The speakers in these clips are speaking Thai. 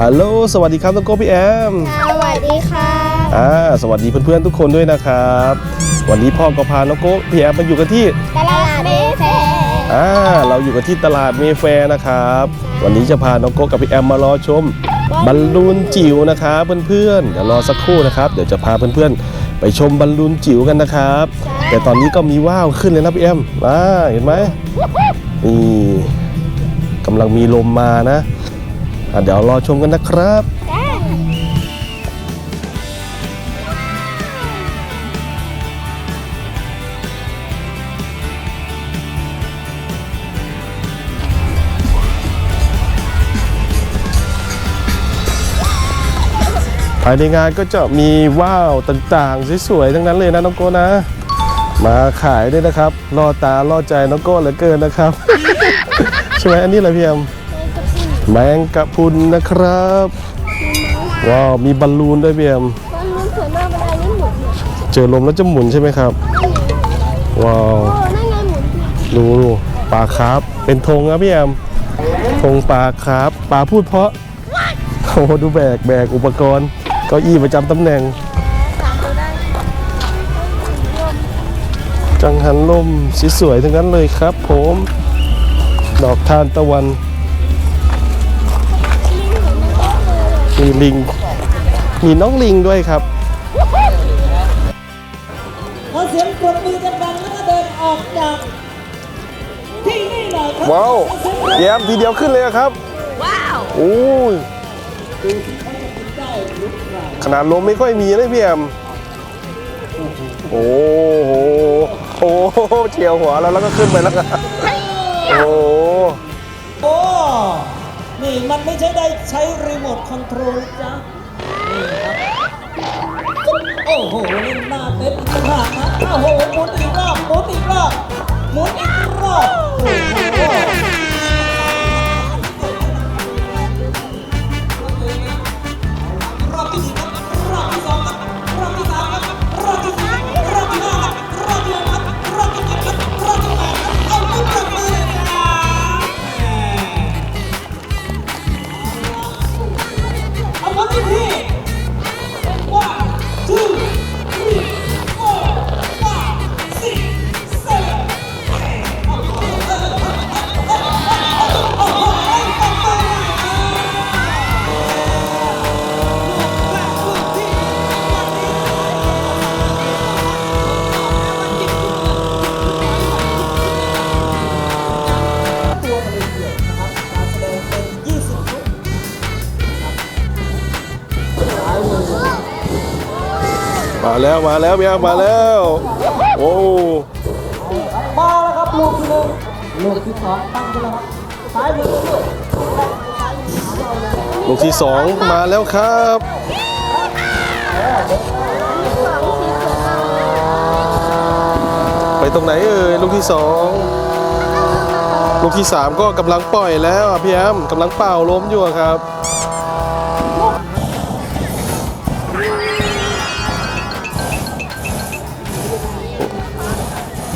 ฮัลโหลสวัสดีครับน้องโก้พี่แอมสวัสดีค่ะอ่าสวัสดีเพื่อนๆทุกคนด้วยนะครับ วันนี้พ่อก็พาน้องโก้พี่แอมมาอยู่กันที่ตลาดเมแฟร์อ่าเราอยู่กันที่ตลาดเมแฟร์นะครับ วันนี้จะพาน้องโก้กับพี่แอมมารอชมบอลลูนจิ๋วนะครับเพื่อนๆเดี๋ยวรอสักครู่นะครับ เดี๋ยวจะพาเพื่อนๆ ไปชมบอลลูนจิ๋วกันนะครับ แต่ตอนนี้ก็มีว่าวขึ้นเลยนะพี่แอมอ่าเห็นไหมนี่กำลังมีลมมานะอะ เดี๋ยวรอชมกันนะครับภายในงานก็จะมีว่าวต่างๆ สวยๆ ทั้งนั้นเลยนะน้องโก้นะ มาขายด้วยนะครับล่อตาล่อใจน้องโก้เหลือเกินนะครับ ใช่ไหมอันนี้อะไรพี่แอม แมงกะพรุนนะครับ ว้าว มีบอลลูนด้วยพี่แอมบอลลูนสวยมากเวลานี้หมุนเนี่ยเจอลมแล้วจะหมุนใช่ไหมครับ ว้าวโอ้นั่นไงหมุนดูดูปลาคาร์ฟเป็นธงนะพี่แอมธงปลาคาร์ฟปลาพูดเพราะโอ้โหดูแบกแบกอุปกรณ์เก้าอี้ประจำตำแหน่งสามตัวได้จังหันลมสีสวยทั้งนั้นเลยครับผม ดอกทานตะวัน มีลิง มีน้องลิงด้วยครับขอเสียงปรบมือดังๆแล้วก็เดินออกจากที่นี่หน่อยครับว้าวขอเสียงปรบมือแย้มทีเดียวขึ้นเลยอะครับ ว้าวโอ้ยขนาดลมไม่ค่อยมีนะพี่แอมโอ้โหโอ้โหเฉียวหัวแล้วแล้วก็ขึ้นไปแล้วก็โอ้โหโอ้นี่มันไม่ใช่ได้ใช้รีโมทคอนโทรลจ้ะนี่ครับโอ้โหเล่นหน้าเต็มขนาดนะโอ้โหหมุนอีกรอบหมุนอีกรอบ มาแล้วมาแล้วพี่แอมมาแล้ว โอ้มาแล้วครับลูกที่หนึ่งลูกที่สองตั้งขึ้นแล้วครับซ้ายมือด้วยลูกที่สองมาแล้วครับไปตรงไหนเอ่ยลูกที่สองลูกที่สามก็กำลังปล่อยแล้วพี่แอมกำลังเป่าล้มอยู่ครับ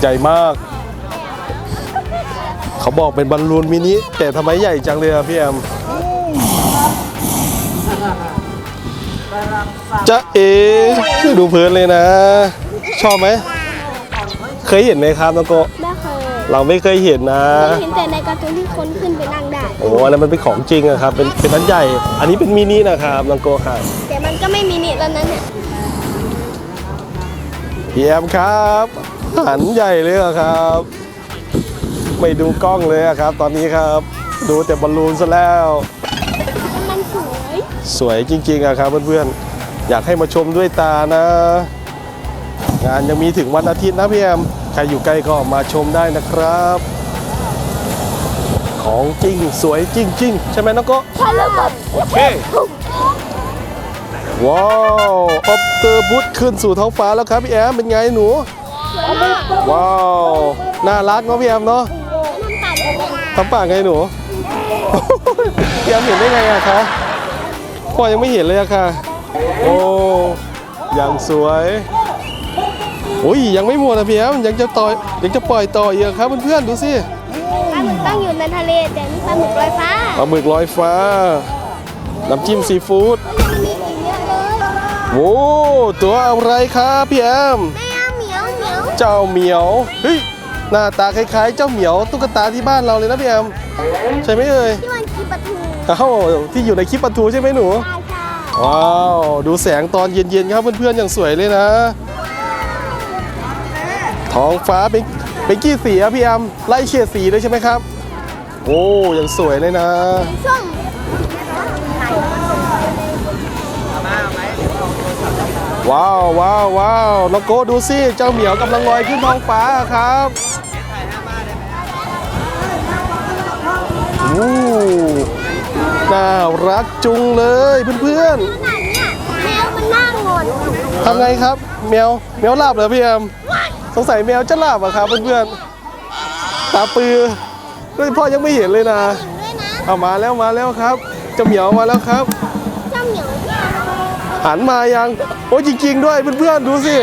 ใหญ่มาก เขาบอกเป็นบอลลูนมินิแต่ทำไมใหญ่จังเลยอะพี่แอมจะเอดูเพลินเลยนะ ชอบไหม เคยเห็นไหมครับน้องโกะไม่เคยเราไม่เคยเห็นนะ เห็นแต่ในการ์ตูนที่คนขึ้นไปนั่งได้ โอ้อันนั้นมันเป็นของจริงอะครับ เป็นเป็นอันใหญ่ อันนี้เป็นมินินะครับน้องโกะครับแต่มันก็ไม่มีนิแล้วนั้นเนี่ยพี่แอมครับ หันใหญ่เลยอะครับ ไม่ดูกล้องเลยอะครับ ตอนนี้ครับ ดูแต่บอลลูนซะแล้ว มันสวยสวยจริงๆอะครับเพื่อนๆ อยากให้มาชมด้วยตานะ งานยังมีถึงวันอาทิตย์นะพี่แอมใครอยู่ใกล้ก็มาชมได้นะครับ ของจริงสวยจริง ๆ ใช่ไหมน้องโกะใช่แล้วครับโอเค ว้าวออปเตอร์บุตขึ้นสู่ท้องฟ้าแล้วครับพี่แอมเป็นไงหนู ว้าว น่ารักเนาะพี่แอมเนาะน้ำตาลเลยทำปากไงหนู พี่แอมเห็นได้ไงอะคะพ่อยังไม่เห็นเลยอะค่ะ โอ้ยังสวยโอ้ยยังไม่หมดนะพี่แอมยังจะต่อยยังจะปล่อยต่ออีกอะครับเพื่อนๆดูสิปลาหมึกต้องอยู่ในทะเลแต่นี่ปลาหมึกลอยฟ้าปลาหมึกลอยฟ้า น้ำจิ้มซีฟู้ดยังมีอีกเยอะเลยโอ้ตัวอะไรครับพี่แอมแม่เหมียว เหมียวเจ้าเหมียวเฮ้ยหน้าตาคล้ายๆ เจ้าเหมียวตุ๊กตาที่บ้านเราเลยนะพี่แอมใช่ไหมเอ่ยที่มันกินปลาทูเอ้าที่อยู่ในคลิปปลาทูใช่ไหมหนูใช่ใช่ว้าวดูแสงตอนเย็นๆครับเพื่อนๆอย่างสวยเลยนะ ท้องฟ้าเป็นเป็นกี่สีอะพี่แอมไล่เฉดสีเลยใช่ไหมครับ โอ้ยังสวยเลยนะสีส้ม ว้าวว้าวว้าวน้องโก้ดูสิเจ้าเหมียวกำลังลอยขึ้นท้องฟ้าครับอู้น่ารักจุงเลยเพื่อนขนาดเนี้ยแมวมันน่างอนๆทำไงครับแมวแมวหลับเหรอพี่แอมสงสัยแมวจะหลับอะครับเพื่อนๆตาปือก็พ่อยังไม่เห็นเลยนะเห็นด้วยนะเอามาแล้วมาแล้วครับเจ้าเหมียวมาแล้วครับ เจ้าเหมียว หันมายัง โอ้ยจริง ๆ ด้วยเพื่อนๆดูสิ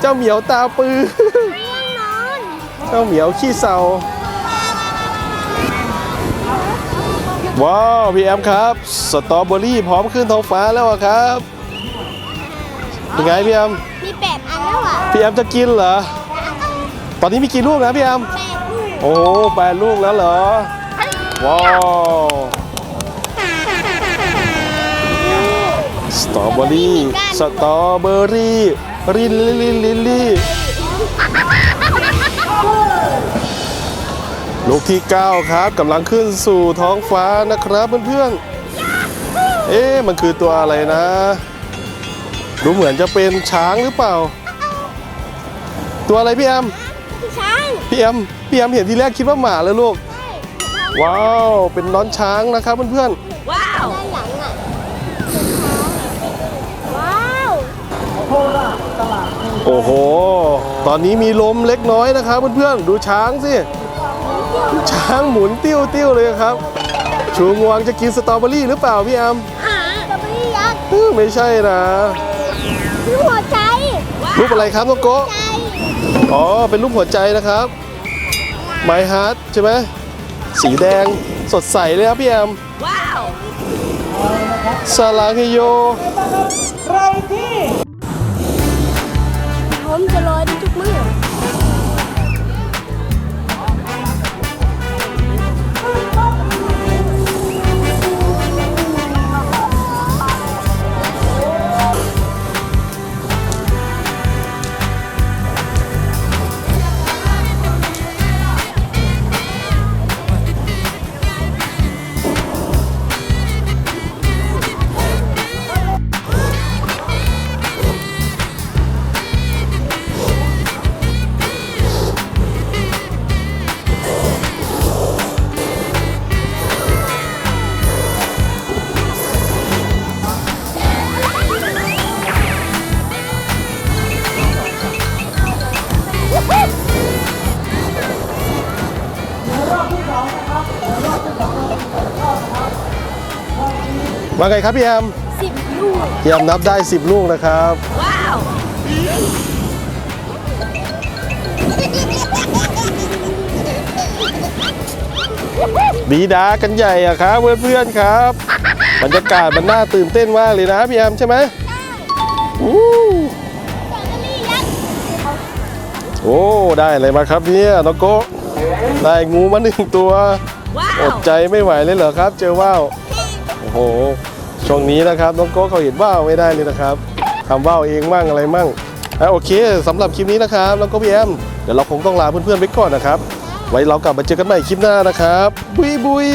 เจ้าเหมียวตาปือง่วงนอนเจ้าเหมียวขี้เศร้าว้าวพี่แอมครับ สตรอเบอรี่พร้อมขึ้นท้องฟ้าแล้วอะครับเป็นไงพี่แอมมีแปดอันแล้วอะพี่แอมจะกินเหรอ ตอนนี้มีกี่ลูกนะพี่แอมแปดลูกโอ้แปดลูกแล้วเหรอ ว้าว ตรอเบอรี่ สตรอเบอรี่ รินลินลินลินลี่ลูกที่ 9 ครับกำลังขึ้นสู่ท้องฟ้านะครับเพื่อนๆ เอ๊ะมันคือตัวอะไรนะ ดูเหมือนจะเป็นช้างหรือเปล่า ตัวอะไรพี่แอมพี่ช้างพี่แอมพี่แอมเห็นทีแรกคิดว่าหมาเลยลูก ว้าว เป็นน้อนช้างนะครับเพื่อนว้าวด้านหลังอะว้ ๆโอ้โห ตอนนี้มีลมเล็กน้อยนะครับเพื่อนๆ ดูช้างสิ ช้างหมุนติ้วติ้วๆเลยครับ ชูงวงจะกินสตรอเบอรี่หรือเปล่าพี่แอมหาสตรอเบอรี่ยักษ์อื้อไม่ใช่นะคือหัวใจรูปอะไรครับน้องโกะใจอ๋อ เป็นรูปหัวใจนะครับ My Heart ใช่ไหม สีแดงสดใสเลยครับพี่แอมว้าวซาลาเฮโย ใครที่ ผมจะลอยได้ทุกเมื่อ ว่าไงครับพี่แอมสิบลูกพี่แอมนับได้ 10 ลูกนะครับ ว้าว ดีดากันใหญ่อะครับเพื่อนๆครับ บรรยากาศมันน่าตื่นเต้นมากเลยนะพี่แอมใช่ไหมอู้สตรอเบอรี่ยักษ์โอ้ได้อะไรมาครับเนี่ยน้องโกะได้งูมาหนึ่งตัวว้าอดใจไม่ไหวเลยเหรอครับ เจอว่าว โอ้โห ช่วงนี้นะครับน้องโก้เขาเห็นว่าวไม่ได้เลยนะครับทำว่าวเองมั่งอะไรมั่งอะโอเคสำหรับคลิปนี้นะครับแล้วก็พี่แอมเดี๋ยวเราคงต้องลาเพื่อนๆไปก่อนนะครับ ไว้เรากลับมาเจอกันใหม่คลิปหน้านะครับ บุยบุย